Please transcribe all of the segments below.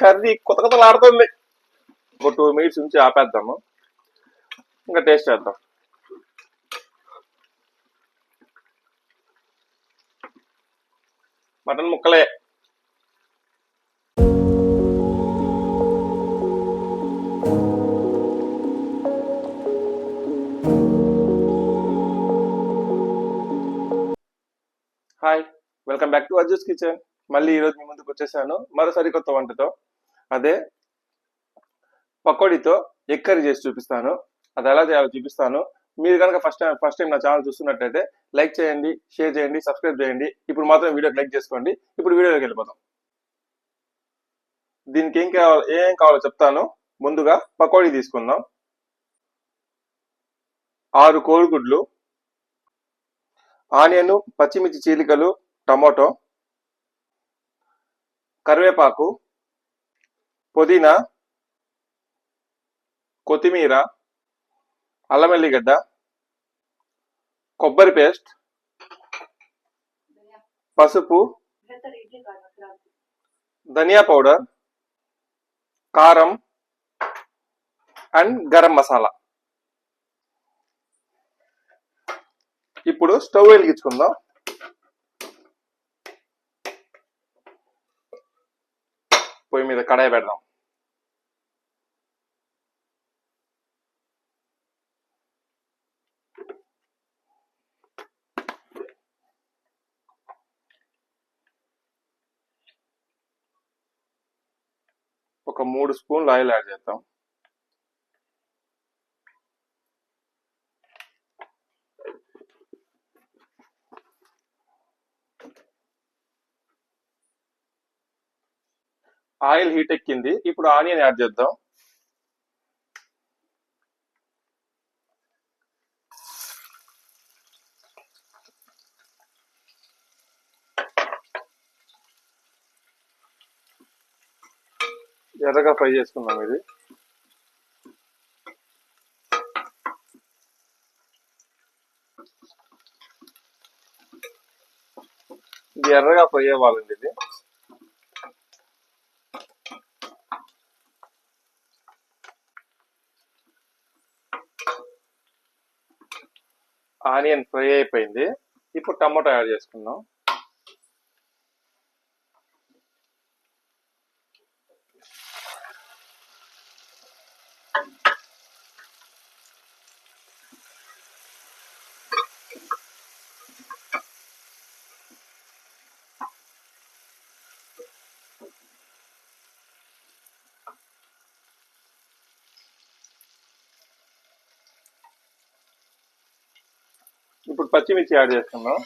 Curry కొత్త కొత్తలాడుతుంది ఒక two minutes ఉంచి ఆపేద్దాము. ఇంకా టేస్ట్ చేద్దాం. Mutton ముక్కలే. Hi welcome back to Arju's kitchen. మళ్ళీ ఈరోజు మీ ముందుకు వచ్చేసాను. మరో సరికొత్త వంటతో. అదే పకోడీతో ఎగ్ కర్రీ చేసి చూపిస్తాను అది ఎలా చేయాలో చూపిస్తాను. మీరు కనుక ఫస్ట్ టైం ఫస్ట్ టైం నా ఛానల్ చూస్తున్నట్టయితే లైక్ చేయండి షేర్ చేయండి సబ్స్క్రైబ్ చేయండి. ఇప్పుడు మాత్రం వీడియోకి లైక్ చేసుకోండి. ఇప్పుడు వీడియోలోకి వెళ్ళిపోతాం దీనికి ఏం కావాలో ఏం కావాలో చెప్తాను. ముందుగా పకోడీ తీసుకుందాం. ఆరు కోడిగుడ్లు ఆనియన్ పచ్చిమిర్చి చీలికలు టమాటో కరివేపాకు పుదీనా కొత్తిమీర అల్లం వెల్లిగడ్డ కొబ్బరి పేస్ట్ పసుపు ధనియా పౌడర్ కారం అండ్ గరం మసాలా. ఇప్పుడు స్టవ్ వెలిగించుకుందాం. పొయ్యి మీద కడాయి పెడదాం ఒక మూడు స్పూన్లు ఆయిల్ యాడ్ చేద్దాం ఆయిల్ హీట్ ఎక్కింది. ఇప్పుడు ఆనియన్ యాడ్ చేద్దాం. ఎర్రగా ఫ్రై చేసుకుందాం ఇది. ఇది ఎర్రగా ఫ్రై అవ్వాలండి ఇది. ఆనియన్ ఫ్రై అయిపోయింది. ఇప్పుడు టమాటో యాడ్ చేసుకుందాం. ఇప్పుడు పచ్చిమిర్చి యాడ్ చేస్తున్నాం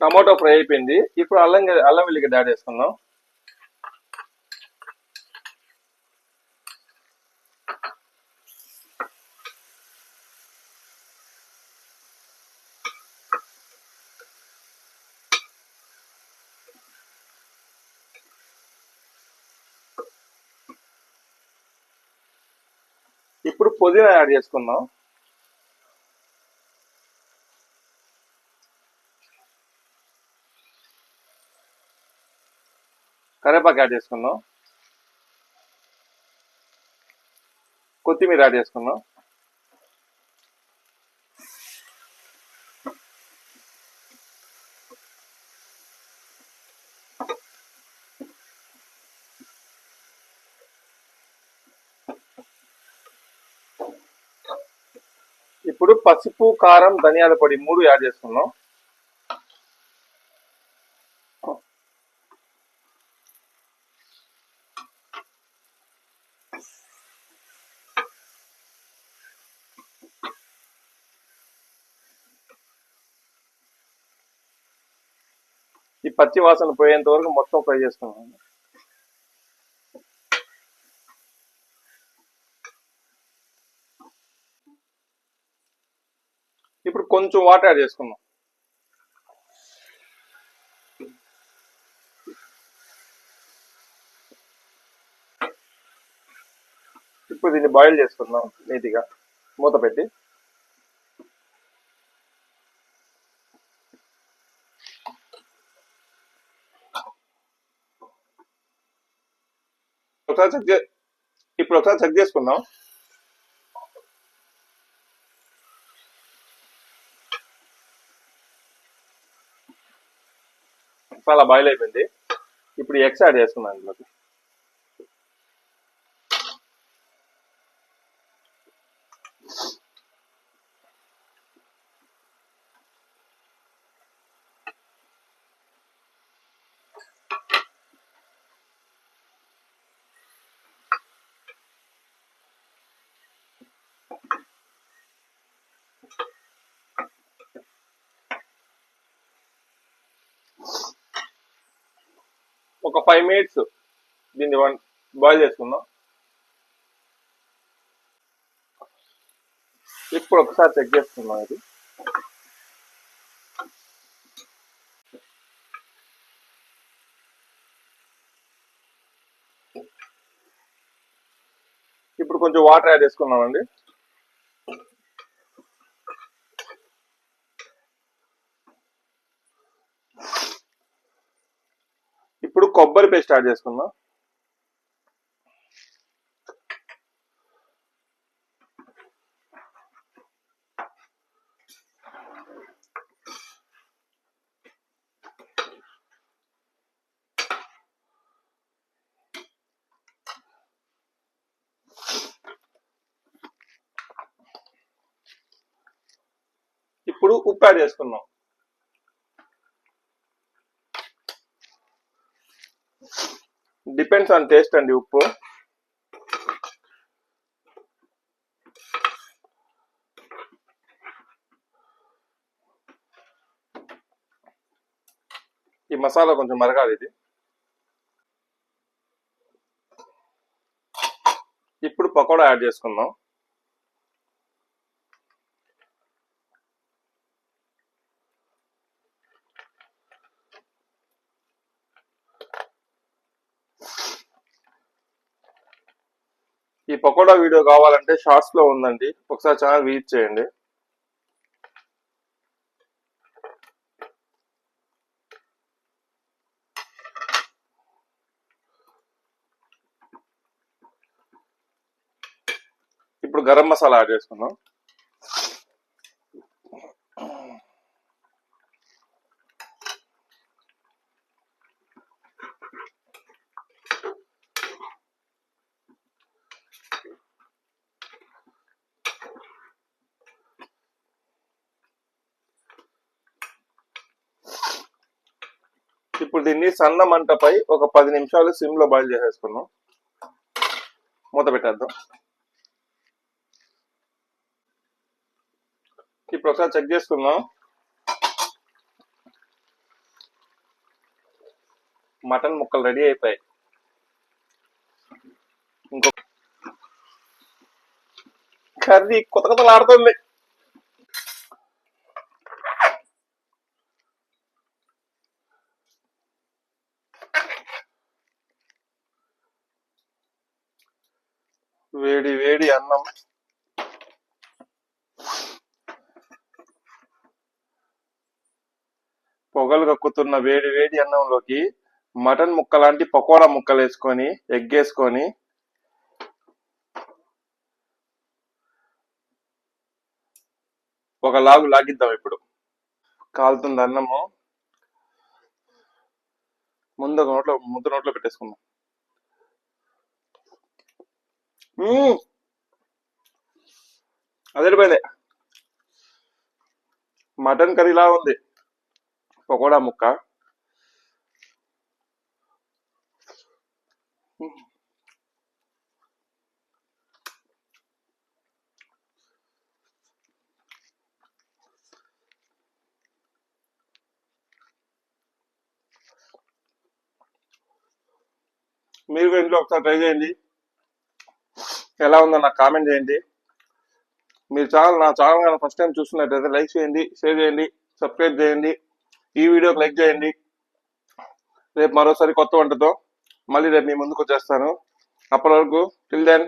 టమాటో ఫ్రై అయిపోయింది. ఇప్పుడు అల్లం అల్లం వెల్లిగడ్డ యాడ్ చేసుకుందాం. ఇప్పుడు పుదీనా యాడ్ చేసుకుందాం. కరివేపాకు యాడ్ చేసుకుందాం. కొత్తిమీర యాడ్ చేసుకుందాం ఇప్పుడు పసుపు కారం ధనియాల పొడి మూడు యాడ్ చేసుకున్నాం ఈ పచ్చి వాసన పోయేంత వరకు మొత్తం ఫ్రై చేసుకున్నాం కొంచెం వాటర్ యాడ్ చేసుకుందాం. ఇప్పుడు దీన్ని బాయిల్ చేసుకుందాం నీట్గా మూత పెట్టి. ఒకసారి చెక్ ఇప్పుడు ఒకసారి చెక్ చేసుకుందాం. చాలా బాయిల్ అయిపోయింది ఇప్పుడు ఎగ్స్ యాడ్ చేసుకున్నాను ఇందులోకి. ఒక ఫైవ్ మినిట్స్ దీన్ని వన్ బాయిల్ చేసుకుందాం. ఇప్పుడు ఒకసారి చెక్ చేసుకుందాం ఇది. ఇప్పుడు కొంచెం వాటర్ యాడ్ చేసుకున్నామండి ఇప్పుడు కొబ్బరి పేస్ట్ స్టార్ట్ చేసుకుందాం. ఇప్పుడు ఉప్పు యాడ్ చేసుకుందాం. డిపెండ్స్ ఆన్ టేస్ట్ అండి ఉప్పు. ఈ మసాలా కొంచెం మరగాలి ఇది. ఇప్పుడు పకోడా యాడ్ చేసుకుందాం. పకోడా వీడియో కావాలంటే షార్ట్స్లో ఉందండి. ఒకసారి ఛానల్ విజిట్ చేయండి. ఇప్పుడు గరం మసాలా యాడ్ చేసుకుందాం. ఇప్పుడు దీన్ని సన్న మంటపై ఒక పది నిమిషాలు సిమ్లో బాయిల్ చేసేసుకున్నాం మూత పెట్టేద్దాం. ఇప్పుడు ఒకసారి చెక్ చేసుకుందాం. మటన్ ముక్కలు రెడీ అయిపోయాయి. ఇంకో కర్రీ కొత్త కొత్తలు ఆడుతుంది వేడి ఉన్నాం పొగలు కక్కుతున్న వేడి వేడి అన్నంలోకి మటన్ ముక్క లాంటి పకోడా ముక్కలు వేసుకొని ఎగ్ వేసుకొని ఒక లాగు లాగిద్దాం ఇప్పుడు. కాలుతుంది అన్నము. ముందు ఒక నోట్లో ముద్ద నోట్లో పెట్టేసుకుందాం. అదిరిపోయింది మటన్ కర్రీలా ఉంది. పకోడా ముక్క. మీరు ఇంట్లో ఒకసారి ట్రై చేయండి. ఎలా ఉందో నాకు కామెంట్ చేయండి. మీరు ఛానల్ నా ఛానల్ కానీ ఫస్ట్ టైం చూస్తున్నట్టయితే లైక్ చేయండి షేర్ చేయండి సబ్స్క్రైబ్ చేయండి ఈ వీడియోకి లైక్ చేయండి. రేపు మరోసారి కొత్త వంటతో మళ్ళీ రేపు మీ ముందుకు వచ్చేస్తాను. అప్పటి వరకు టిల్ దెన్